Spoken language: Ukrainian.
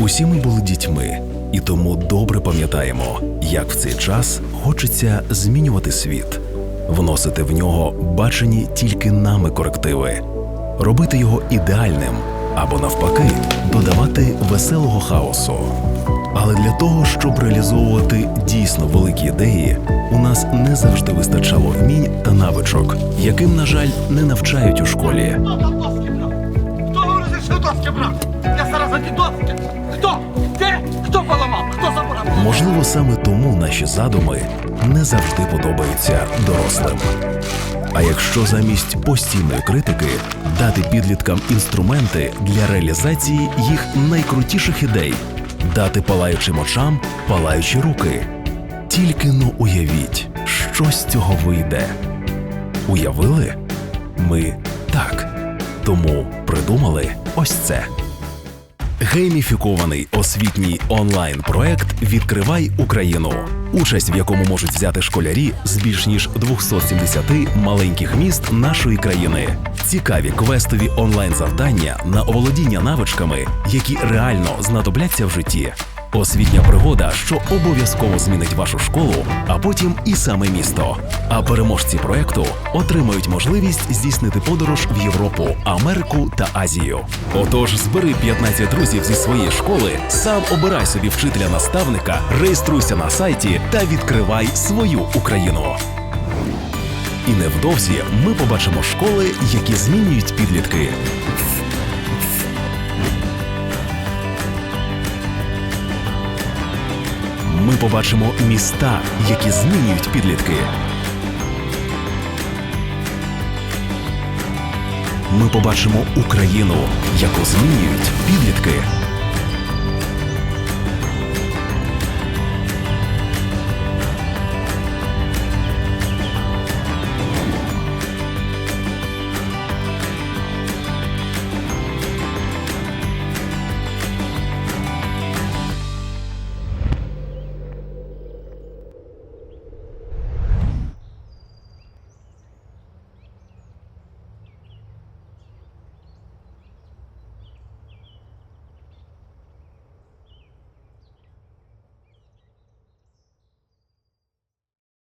Усі ми були дітьми, і тому добре пам'ятаємо, як в цей час хочеться змінювати світ, вносити в нього бачені тільки нами корективи, робити його ідеальним або навпаки додавати веселого хаосу. Але для того, щоб реалізовувати дійсно великі ідеї, у нас не завжди вистачало вмінь та навичок, яким, на жаль, не навчають у школі. Хто там доски брав? Ті доски. Хто? Де? Хто поламав? Хто забрав? Можливо, саме тому наші задуми не завжди подобаються дорослим. А якщо замість постійної критики дати підліткам інструменти для реалізації їх найкрутіших ідей, дати палаючим очам палаючі руки, тільки ну уявіть, що з цього вийде. Уявили? Ми так. Тому придумали ось це. Гейміфікований освітній онлайн-проект Відкривай Україну, участь в якому можуть взяти школярі з більш ніж 270 маленьких міст нашої країни. Цікаві квестові онлайн-завдання на оволодіння навичками, які реально знадобляться в житті. Освітня пригода, що обов'язково змінить вашу школу, а потім і саме місто. А переможці проекту отримають можливість здійснити подорож в Європу, Америку та Азію. Отож, збери 15 друзів зі своєї школи, сам обирай собі вчителя-наставника, реєструйся на сайті та відкривай свою Україну. І невдовзі ми побачимо школи, які змінюють підлітки. Ми побачимо міста, які змінюють підлітки. Ми побачимо Україну, яку змінюють підлітки.